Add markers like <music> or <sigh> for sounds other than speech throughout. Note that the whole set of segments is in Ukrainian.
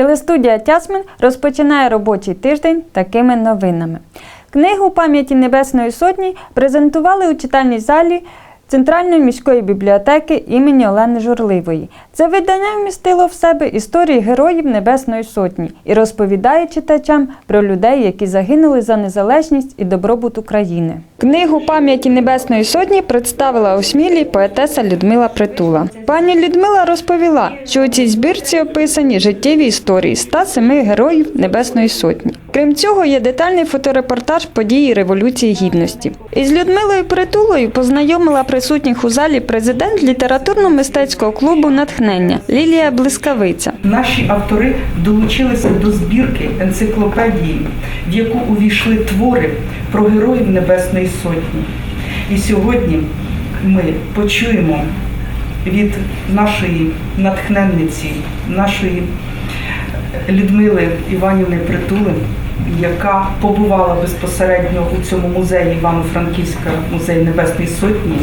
Телестудія Тясмин розпочинає робочий тиждень такими новинами. Книгу пам'яті Небесної Сотні презентували у читальній залі Центральної міської бібліотеки імені Олени Журливої. Це видання вмістило в себе історії героїв Небесної Сотні і розповідає читачам про людей, які загинули за незалежність і добробут України. Книгу пам'яті Небесної Сотні представила у Смілі поетеса Людмила Притула. Пані Людмила розповіла, що у цій збірці описані життєві історії 107 героїв Небесної Сотні. Крім цього, є детальний фоторепортаж події Революції Гідності. Із Людмилою Притулою познайомила присутніх у залі президент літературно-мистецького клубу Натхнення Лілія Блискавиця. Наші автори долучилися до збірки енциклопедії, в яку увійшли твори про героїв Небесної Сотні. І сьогодні ми почуємо від нашої натхненниці, нашої Людмили Іванівни Притули, яка побувала безпосередньо у цьому музеї Івано-Франківська, музей Небесної Сотні,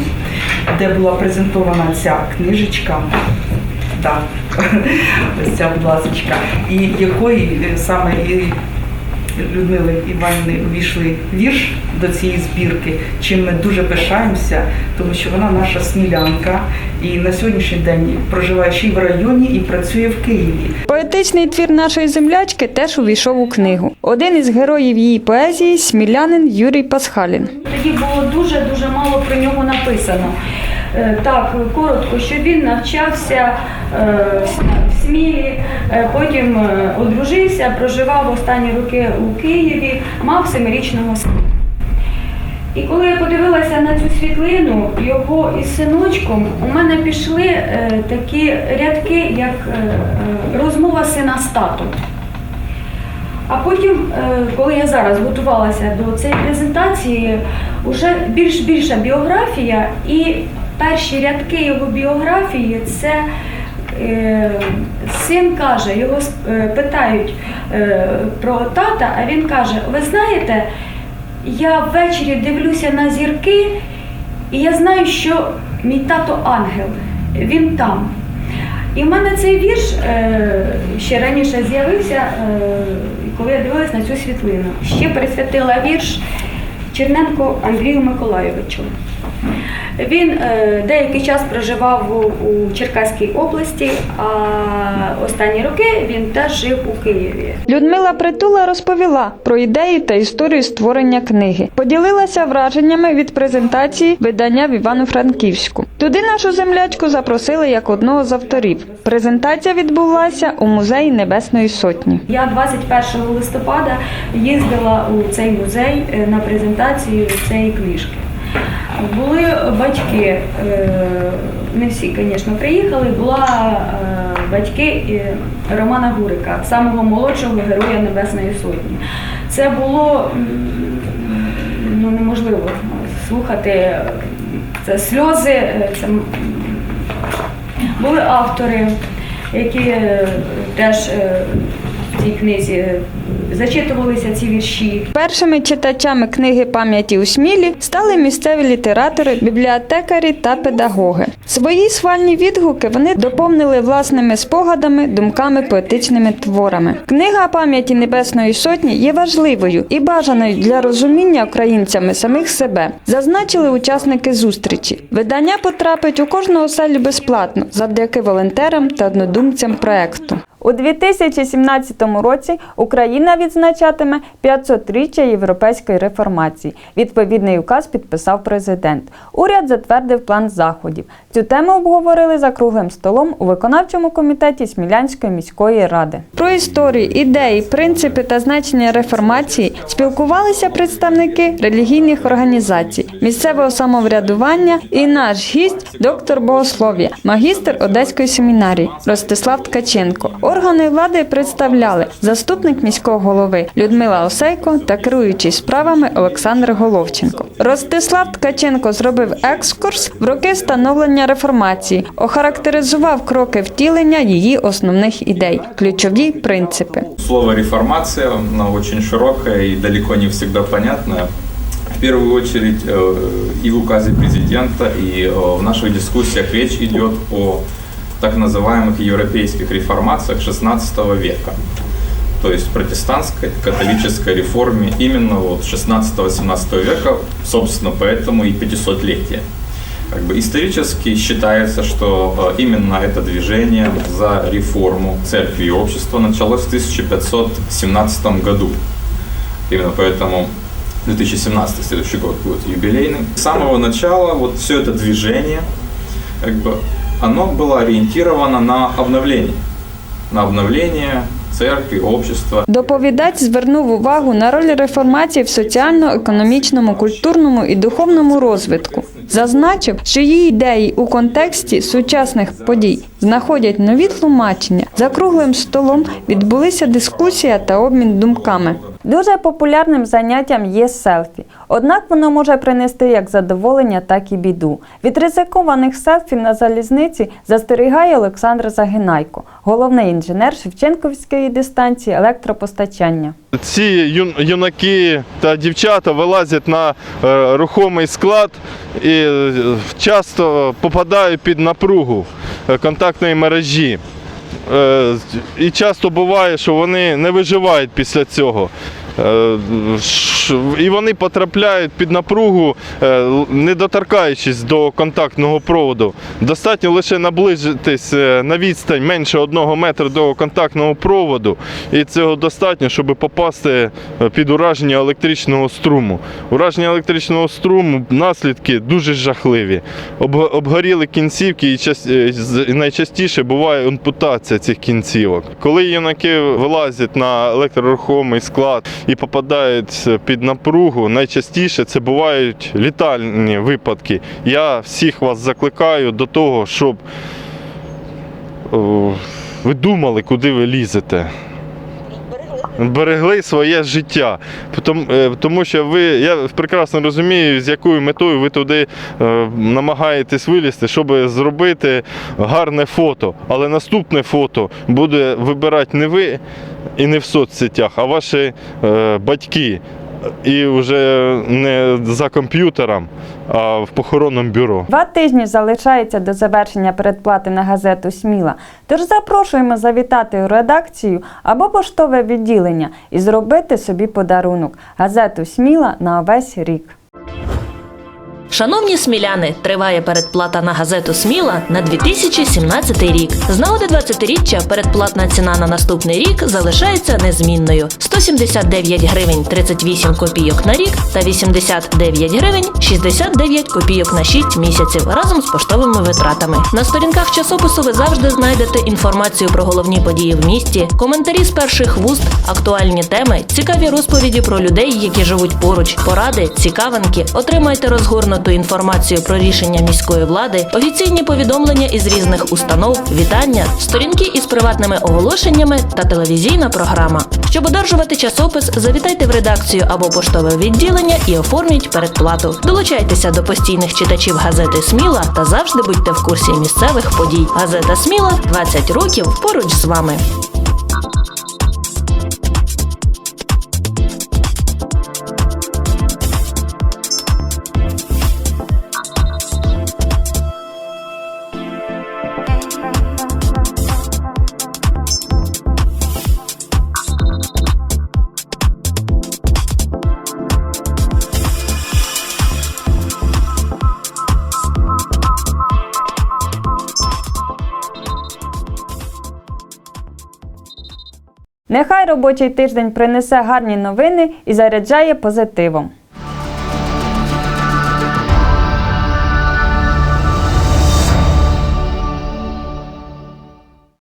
де була презентована ця книжечка. Так, <laughs> ось ця, будь і якої саме Людмили Іванівни увійшли вірш до цієї збірки, чим ми дуже пишаємося, тому що вона наша смілянка і на сьогоднішній день проживає ще й в районі і працює в Києві. Поетичний твір нашої землячки теж увійшов у книгу. Один із героїв її поезії смілянин Юрій Пасхалін. Тоді було дуже дуже мало про нього написано. Е, Так, коротко, що він навчався е, в Смілі, е, потім одружився, проживав останні роки у Києві, мав семирічного сина. І коли я подивилася на цю світлину, його із синочком, у мене пішли такі рядки, як розмова сина з татом. А потім, коли я зараз готувалася до цієї презентації, вже більш більша біографія, і перші рядки його біографії це е, син каже, його е, питають е, про тата, а він каже: Ви знаєте, я ввечері дивлюся на зірки, і я знаю, що мій тато ангел, він там. І в мене цей вірш е, ще раніше з'явився, е, коли я дивилась на цю світлину. Ще присвятила вірш Черненко Андрію Миколайовичу. Він е, деякий час проживав у, Черкаській області, а останні роки він теж жив у Києві. Людмила Притула розповіла про ідею та історію створення книги. Поділилася враженнями від презентації видання в Івано-Франківську. Туди нашу землячку запросили як одного з авторів. Презентація відбулася у музеї Небесної Сотні. Я 21 листопада їздила у цей музей е, на презентацію цієї книжки. Були батьки, е, не всі, звісно, приїхали. Була е, батьки е, Романа Гурика, самого молодшого героя Небесної Сотні. Це було ну, неможливо слухати. Це сльози, це були автори, які теж цій книзі е, зачитувалися ці вірші. Першими читачами книги пам'яті у Смілі стали місцеві літератори, бібліотекарі та педагоги. Свої свальні відгуки вони доповнили власними спогадами, думками, поетичними творами. Книга пам'яті Небесної Сотні є важливою і бажаною для розуміння українцями самих себе, зазначили учасники зустрічі. Видання потрапить у кожну оселю безплатно завдяки волонтерам та однодумцям проекту. У 2017 році Україна відзначатиме 500-річчя європейської реформації. Відповідний указ підписав президент. Уряд затвердив план заходів. Цю тему обговорили за круглим столом у виконавчому комітеті Смілянської міської ради. Про історію, ідеї, принципи та значення реформації спілкувалися представники релігійних організацій, місцевого самоврядування і наш гість, доктор богослов'я, магістр Одеської семінарії Ростислав Ткаченко. Органи влади представляли заступник міського голови Людмила Осейко та керуючий справами Олександр Головченко. Ростислав Ткаченко зробив екскурс в роки становлення реформації, охарактеризував кроки втілення її основних ідей, ключові принципи. Слово реформация, оно очень широкое и далеко не всегда понятное. В первую очередь э, и в указе президента, и э, в наших дискуссиях речь идет о так называемых европейских реформациях XVI века. То есть протестантской, католической реформе именно вот 16-17 века, собственно, поэтому и 500-летие. Как бы исторически считается, что э, именно это движение за реформу церкви и общества началось в 1517 году. Именно поэтому 2017 следующий год будет юбилейным. С самого начала вот все это движение, как бы, оно было ориентировано на обновление. На обновление церкви, общества. Доповідач звернув увагу на роль реформації в соціально-економічному, культурному і духовному розвитку. Зазначив, що її ідеї у контексті сучасних подій знаходять нові тлумачення. За круглим столом відбулися дискусія та обмін думками. Дуже популярним заняттям є селфі. Однак воно може принести як задоволення, так і біду. Від ризикованих селфі на залізниці застерігає Олександр Загинайко, головний інженер Шевченківської дистанції електропостачання. Ці юнаки та дівчата вилазять на е, рухомий склад і е, часто попадають під напругу е, контактної мережі. І часто буває, що вони не виживають після цього. Е, І вони потрапляють під напругу, е, не доторкаючись до контактного проводу. Достатньо лише наблизитись е, на відстань менше одного метра до контактного проводу, і цього достатньо, щоб попасти е, під ураження електричного струму. Ураження електричного струму наслідки дуже жахливі. Обгоріли кінцівки, і найчастіше буває ампутація цих кінцівок. Коли юнаки вилазять на електрорухомий склад і попадають під напругу, найчастіше це бувають літальні випадки. Я всіх вас закликаю до того, щоб ви думали, куди ви лізете. Берегли своє життя. Тому, е, що ви, я прекрасно розумію, з якою метою ви туди е, намагаєтесь вилізти, щоб зробити гарне фото. Але наступне фото буде вибирати не ви і не в соцсетях, а ваші е, батьки. І вже не за комп'ютером, а в похоронному бюро. Два тижні залишається до завершення передплати на газету Сміла. Тож запрошуємо завітати у редакцію або поштове відділення і зробити собі подарунок газету Сміла на весь рік. Шановні сміляни, триває передплата на газету Сміла на 2017 рік. З нагоди 20-річчя передплатна ціна на наступний рік залишається незмінною: 179 гривень 38 копійок на рік та 89 гривень 69 копійок на 6 місяців разом з поштовими витратами. На сторінках часопису ви завжди знайдете інформацію про головні події в місті, коментарі з перших вуст, актуальні теми, цікаві розповіді про людей, які живуть поруч, поради, цікавинки. Отримайте розгорнуту інформацію про рішення міської влади, офіційні повідомлення із різних установ, вітання, сторінки із приватними оголошеннями та телевізійна програма. Щоб одержувати часопис, завітайте в редакцію або поштове відділення і оформіть передплату. Долучайтеся до постійних читачів газети Сміла та завжди будьте в курсі місцевих подій. Газета Сміла 20 років поруч з вами. Нехай робочий тиждень принесе гарні новини і заряджає позитивом.